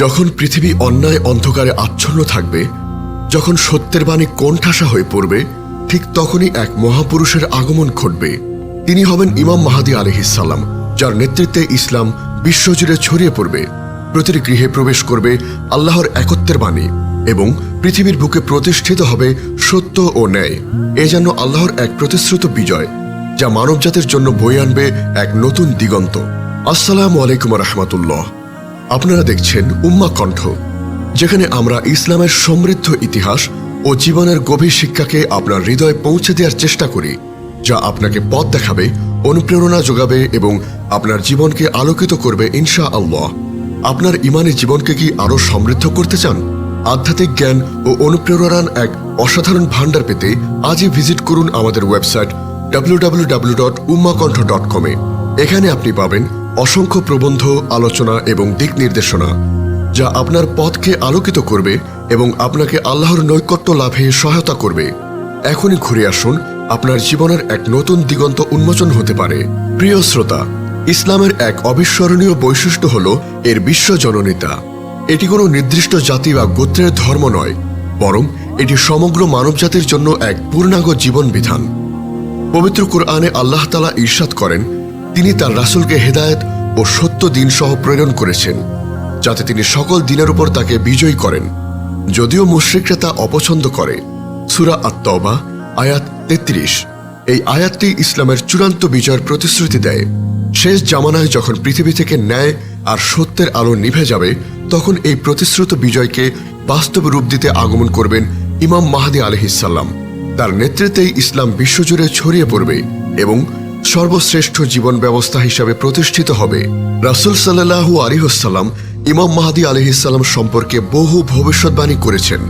যখন পৃথিবী অন্যায় অন্ধকারে আচ্ছন্ন থাকবে, যখন সত্যের বাণী কোণঠাসা হয়ে পড়বে, ঠিক তখনই এক মহাপুরুষের আগমন ঘটবে। তিনি হবেন ইমাম মাহাদি আলহিসাল্লাম যার নেতৃত্বে ইসলাম বিশ্বজুড়ে ছড়িয়ে পড়বে, প্রতিটি গৃহে প্রবেশ করবে আল্লাহর একত্বের বাণী এবং পৃথিবীর বুকে প্রতিষ্ঠিত হবে সত্য ও ন্যায়। এ যেন আল্লাহর এক প্রতিশ্রুত বিজয়, যা মানবজাতির জন্য বয়ে আনবে এক নতুন দিগন্ত। আসসালামু আলাইকুম রহমতুল্লাহ। আপনারা দেখছেন উম্মা কণ্ঠ, যেখানে আমরা ইসলামের সমৃদ্ধ ইতিহাস ও জীবনের গভীর শিক্ষাকে আপনার হৃদয়ে পৌঁছে দেওয়ার চেষ্টা করি, যা আপনাকে পথ দেখাবে, অনুপ্রেরণা যোগাবে এবং আপনার জীবনকে আলোকিত করবে ইনশা আল্লাহ আপনার ইমানের জীবনকে কি আরও সমৃদ্ধ করতে চান? আধ্যাত্মিক জ্ঞান ও অনুপ্রেরণার এক অসাধারণ ভাণ্ডার পেতে আজই ভিজিট করুন আমাদের ওয়েবসাইট www.ummakantha.com এ। এখানে আপনি পাবেন অসংখ্য প্রবন্ধ, আলোচনা এবং দিক নির্দেশনা, যা আপনার পথকে আলোকিত করবে এবং আপনাকে আল্লাহর নৈকট্য লাভে সহায়তা করবে। এখনই ঘুরে আসুন, আপনার জীবনের এক নতুন দিগন্ত উন্মোচন হতে পারে। প্রিয় শ্রোতা, ইসলামের এক অবিস্মরণীয় বৈশিষ্ট্য হল এর বিশ্বজননীতা এটি কোনো নির্দিষ্ট জাতি বা গোত্রের ধর্ম নয়, বরং এটি সমগ্র মানবজাতির জন্য এক পূর্ণাঙ্গ জীবন বিধান পবিত্র কোরআনে আল্লাহ তালা ঈর্ষাদ করেন তিনি তার রাসূলকে হেদায়েত ও সত্য দিন সহ প্রেরণ করেছেন, যাতে তিনি সকল দিনের উপর তাকে বিজয়ী করেন। যদিও মুশ্রিকরা তা অপছন্দ করে। সুরা আত্মবা আয়াত তেত্রিশ। এই আয়াতটি ইসলামের চূড়ান্ত বিজয়ের প্রতিশ্রুতি দেয়। শেষ জামানায় যখন পৃথিবী থেকে ন্যায় আর সত্যের আলো নিভে যাবে, তখন এই প্রতিশ্রুত বিজয়কে বাস্তব রূপ দিতে আগমন করবেন ইমাম মাহাদি আলহিসাল্লাম তার নেতৃত্বেই ইসলাম বিশ্বজুড়ে ছড়িয়ে পড়বে এবং সর্বশ্রেষ্ঠ জীবন ব্যবস্থা হিসাবে প্রতিষ্ঠিত হবে। রাসুল সাল্লাহু আলিহাল্লাম ইমাম মাহাদি আলহিসাল্লাম সম্পর্কে বহু ভবিষ্যৎবাণী করেছেন,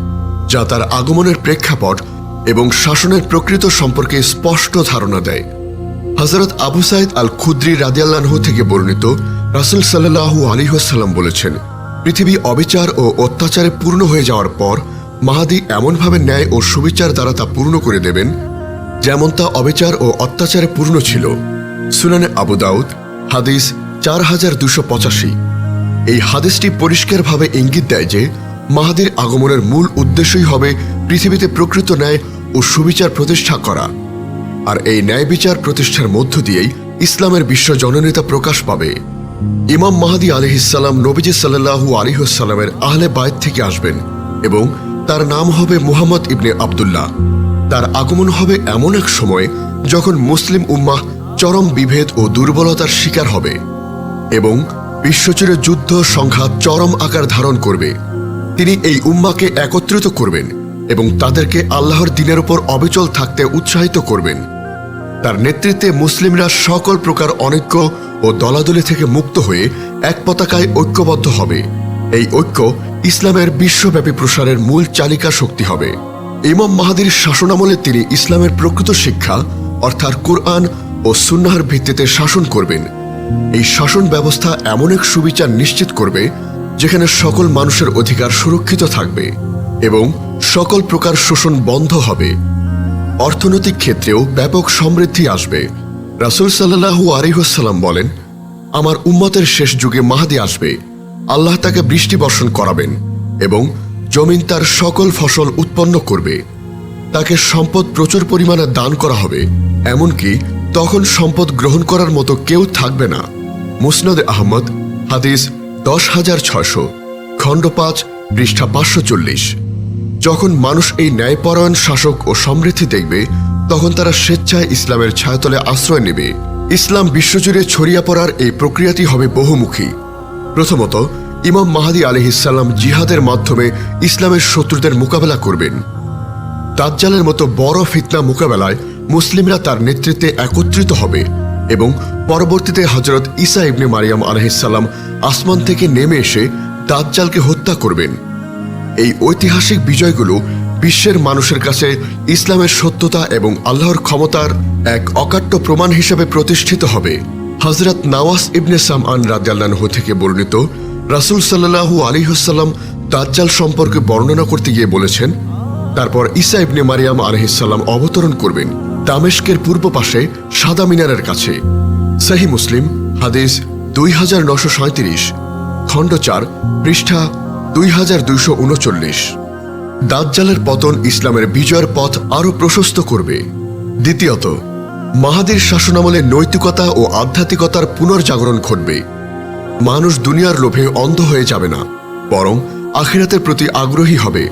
যা তার আগমনের প্রেক্ষাপট এবং শাসনের প্রকৃত সম্পর্কে স্পষ্ট ধারণা দেয়। হজরত আবু সাইদ আল খুদ্রি রাদিয়াল্লাহু থেকে বর্ণিত রাসুল সাল্লাহু আলিহাল্লাম বলেছেন, পৃথিবী অবিচার ও অত্যাচারে পূর্ণ হয়ে যাওয়ার পর মাহাদি এমনভাবে ন্যায় ও সুবিচার দ্বারা তা পূর্ণ করে দেবেন যেমন তা অবিচার ও অত্যাচারে পূর্ণ ছিল। সুনানে আবু দাউদ, হাদিস চার হাজার দুশো পঁচাশি। এই হাদিসটি পরিষ্কারভাবে ইঙ্গিত দেয় যে, মাহাদির আগমনের মূল উদ্দেশ্যই হবে পৃথিবীতে প্রকৃত ন্যায় ও সুবিচার প্রতিষ্ঠা করা। আর এই ন্যায় বিচার প্রতিষ্ঠার মধ্য দিয়েই ইসলামের বিশ্ব জননেতা প্রকাশ পাবে। ইমাম মাহাদি আলহিসাল্লাম নবীজি সাল্লাহু আলিহাল্লামের আহলে বায়ত থেকে আসবেন এবং তার নাম হবে মুহাম্মদ ইবনে আবদুল্লাহ। তার আগমন হবে এমন এক সময় যখন মুসলিম উম্মাহ চরম বিভেদ ও দুর্বলতার শিকার হবে এবং বিশ্বজুড়ে যুদ্ধ, সংঘাত চরম আকার ধারণ করবে। তিনি এই উম্মাকে একত্রিত করবেন এবং তাদেরকে আল্লাহর দিনের উপর অবিচল থাকতে উৎসাহিত করবেন। তার নেতৃত্বে মুসলিমরা সকল প্রকার অনৈক্য ও দলাদলি থেকে মুক্ত হয়ে এক পতাকায় ঐক্যবদ্ধ হবে। এই ঐক্য ইসলামের বিশ্বব্যাপী প্রসারের মূল চালিকা শক্তি হবে। ইমাম মাহাদির শাসনামলে তিনি ইসলামের প্রকৃত শিক্ষা, অর্থাৎ কোরআন ও সুন্নাহার ভিত্তিতে শাসন করবেন। এই শাসন ব্যবস্থা এমন এক সুবিচার নিশ্চিত করবে, যেখানে সকল মানুষের অধিকার সুরক্ষিত থাকবে এবং সকল প্রকার শোষণ বন্ধ হবে। অর্থনৈতিক ক্ষেত্রেও ব্যাপক সমৃদ্ধি আসবে। রাসুল সাল্লাহু আলিহাল্লাম বলেন, আমার উম্মতের শেষ যুগে মাহাদি আসবে। আল্লাহ তাকে বৃষ্টি বর্ষণ করাবেন এবং জমিন তার সকল ফসল উৎপন্ন করবে। তাকে সম্পদ প্রচুর পরিমাণে দান করা হবে, এমনকি তখন সম্পদ গ্রহণ করার মতো কেউ থাকবে না। মুসনাদ আহমদ, হাদিস দশ হাজার ছয়শো খণ্ড পাঁচ পৃষ্ঠা পাঁচশো চল্লিশ। যখন মানুষ এই ন্যায়পরায়ণ শাসক ও সমৃদ্ধি দেখবে, তখন তারা স্বেচ্ছায় ইসলামের ছায়াতলে আশ্রয় নেবে। ইসলাম বিশ্বজুড়ে ছড়িয়ে পড়ার এই প্রক্রিয়াটি হবে বহুমুখী। প্রথমত ইমাম মাহাদি আলহিসাল্লাম জিহাদের মাধ্যমে ইসলামের শত্রুদের মোকাবেলা করবেন। দাজ্জালের মতো বড় ফিতনা মোকাবেলায় মুসলিমরা তার নেতৃত্বে একত্রিত হবে এবং পরবর্তীতে হজরত ইসা ইবনে মারিয়াম আলহিসাল্লাম আসমান থেকে নেমে এসে দাজ্জালকে হত্যা করবেন। এই ঐতিহাসিক বিজয়গুলো বিশ্বের মানুষের কাছে ইসলামের সত্যতা এবং আল্লাহর ক্ষমতার এক অকাট্য প্রমাণ হিসেবে প্রতিষ্ঠিত হবে। হজরত নওয়াজ ইবনে সামআন রাজ্লাহ থেকে বর্ণিত রাসুল সাল্লাহু আলী হাসাল্লাম দাজ্জাল সম্পর্কে বর্ণনা করতে গিয়ে বলেছেন, তারপর ঈসা ইবনে মারিয়াম আলহিসাল্লাম অবতরণ করবেন দামেস্কের পূর্ব পাশে সাদা মিনারের কাছে। সাহি মুসলিম, হাদিস দুই হাজার নশো সাঁত্রিশ খণ্ড চার, পৃষ্ঠা দুই হাজার দুইশো উনচল্লিশ। দাজ্জালের পতন ইসলামের বিজয়ের পথ আরও প্রশস্ত করবে। দ্বিতীয়ত, মাহাদির শাসনামলে নৈতিকতা ও আধ্যাত্মিকতার পুনর্জাগরণ ঘটবে। মানুষ দুনিয়ার লোভে অন্ধ হয়ে যাবে না, বরং আখিরাতের প্রতি আগ্রহী হবে।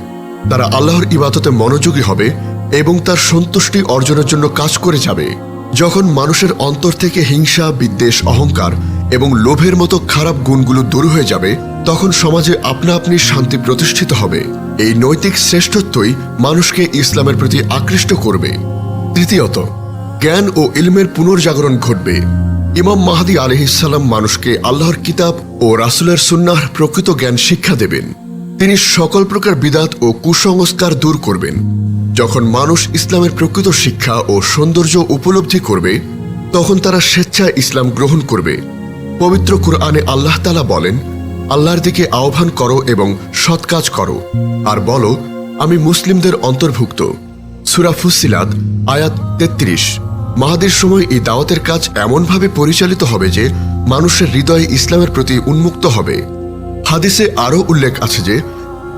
তারা আল্লাহর ইবাদতে মনোযোগী হবে এবং তার সন্তুষ্টি অর্জনের জন্য কাজ করে যাবে। যখন মানুষের অন্তর থেকে হিংসা, বিদ্বেষ, অহংকার এবং লোভের মতো খারাপ গুণগুলো দূর হয়ে যাবে, তখন সমাজে আপনা আপনি শান্তি প্রতিষ্ঠিত হবে। এই নৈতিক শ্রেষ্ঠত্বই মানুষকে ইসলামের প্রতি আকৃষ্ট করবে। তৃতীয়ত, জ্ঞান ও ইলমের পুনর্জাগরণ ঘটবে। ইমাম মাহাদি আলহিসাল্লাম মানুষকে আল্লাহর কিতাব ও রাসুলের সুন্নাহর প্রকৃত জ্ঞান শিক্ষা দেবেন। তিনি সকল প্রকার বিদাত ও কুসংস্কার দূর করবেন। যখন মানুষ ইসলামের প্রকৃত শিক্ষা ও সৌন্দর্য উপলব্ধি করবে, তখন তারা স্বেচ্ছায় ইসলাম গ্রহণ করবে। পবিত্র কুরআনে আল্লাহ তালা বলেন, আল্লাহর দিকে আহ্বান করো এবং সৎ কাজ করো। আর বলো, আমি মুসলিমদের অন্তর্ভুক্ত। সুরা ফুসিলাত আয়াত তেত্রিশ। মাহাদের সময় এই দাওয়াতের কাজ এমনভাবে পরিচালিত হবে যে মানুষের হৃদয় ইসলামের প্রতি উন্মুক্ত হবে। হাদিসে আরও উল্লেখ আছে যে,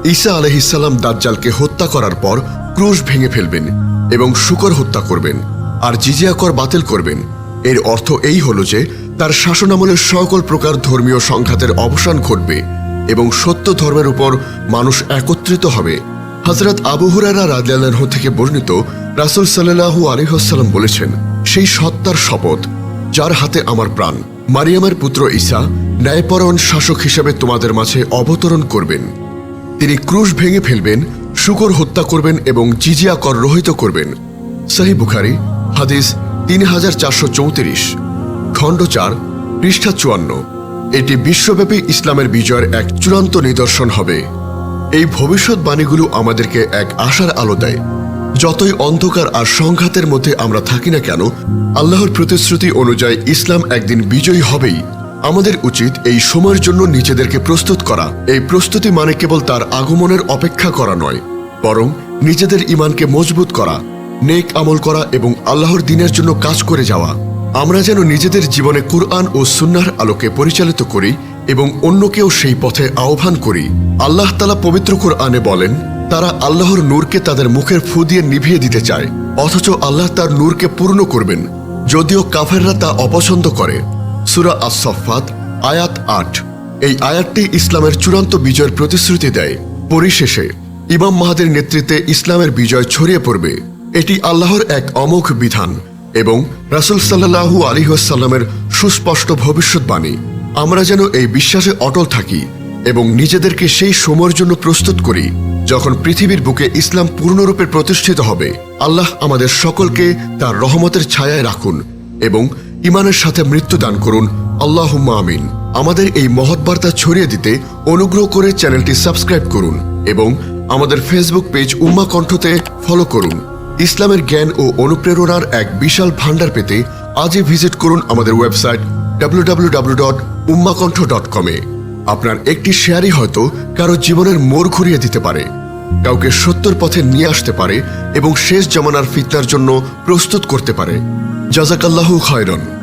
ঈসা আলহিসাল্লাম দাজ্জালকে হত্যা করার পর ক্রুশ ভেঙে ফেলবেন এবং শুকর হত্যা করবেন আর জিজিয়া কর বাতিল করবেন। এর অর্থ এই হল যে, তার শাসনামলের সকল প্রকার ধর্মীয় সংঘাতের অবসান ঘটবে এবং সত্য ধর্মের উপর মানুষ একত্রিত হবে। হজরত আবু হুরারা রাদিয়াল্লাহ থেকে বর্ণিত রাসুল সাল্লাহু আলিহাসাল্লাম বলেছেন, সেই সত্তার শপথ, যার হাতে আমার প্রাণ। মারিয়ামের পুত্র ঈসা ন্যায়পরণ শাসক হিসেবে তোমাদের মাঝে অবতরণ করবেন। তিনি ক্রুশ ভেঙে ফেলবেন, শুকর হত্যা করবেন এবং জিজিয়া কর রহিত করবেন। সাহি বুখারি, হাদিস তিন হাজার চারশো চৌত্রিশ, খণ্ড চার, পৃষ্ঠা চুয়ান্ন। এটি বিশ্বব্যাপী ইসলামের বিজয়ের এক চূড়ান্ত নিদর্শন হবে। এই ভবিষ্যৎবাণীগুলো আমাদেরকে এক আশার আলো দেয়। যতই অন্ধকার আর সংঘাতের মধ্যে আমরা থাকি না কেন, আল্লাহর প্রতিশ্রুতি অনুযায়ী ইসলাম একদিন বিজয়ী হবেই। আমাদের উচিত এই সময়ের জন্য নিজেদেরকে প্রস্তুত করা। এই প্রস্তুতি মানে কেবল তার আগমনের অপেক্ষা করা নয়, বরং নিজেদের ইমানকে মজবুত করা, নেক আমল করা এবং আল্লাহর দিনের জন্য কাজ করে যাওয়া। আমরা যেন নিজেদের জীবনে কুরআন ও সুন্নার আলোকে পরিচালিত করি এবং অন্যকেও সেই পথে আহ্বান করি, আল্লাহ তালা পবিত্র কোরআনে বলেন, তারা আল্লাহর নূরকে তাদের মুখের ফু দিয়ে নিভিয়ে দিতে চায়, অথচ আল্লাহ তার নূরকে পূর্ণ করবেন, যদিও কাফেররা তা অপছন্দ করে। সুরা আসফাত আয়াত আট। এই আয়াতটি ইসলামের চূড়ান্ত বিজয়ের প্রতিশ্রুতি দেয়। পরিশেষে, ইমাম মাহাদের নেতৃত্বে ইসলামের বিজয় ছড়িয়ে পড়বে। এটি আল্লাহর এক অমোঘ বিধান এবং রাসুল সাল্লাহু আলিহাসাল্লামের সুস্পষ্ট ভবিষ্যৎবাণী। আমরা যেন এই বিশ্বাসে অটল থাকি এবং নিজেদেরকে সেই সময়ের জন্য প্রস্তুত করি যখন পৃথিবীর বুকে ইসলাম পূর্ণরূপে প্রতিষ্ঠিত হবে। আল্লাহ আমাদের সকলকে তার রহমতের ছায়ায় রাখুন এবং ইমানের সাথে মৃত্যু দান করুন। আল্লাহ আমিন। আমাদের এই মহৎ বার্তা ছড়িয়ে দিতে অনুগ্রহ করে চ্যানেলটি সাবস্ক্রাইব করুন এবং আমাদের ফেসবুক পেজ উম্মা কণ্ঠতে ফলো করুন। ইসলামের জ্ঞান ও অনুপ্রেরণার এক বিশাল ভান্ডার পেতে আজই ভিজিট করুন আমাদের ওয়েবসাইট www.ummakantho.com কমে আপনার একটি শেয়ারই হয়তো কারও জীবনের মোড় ঘুরিয়ে দিতে পারে, কাউকে সত্যর পথে নিয়ে আসতে পারে এবং শেষ জমানার ফিতনার জন্য প্রস্তুত করতে পারে। জাজাকাল্লাহু খায়রন।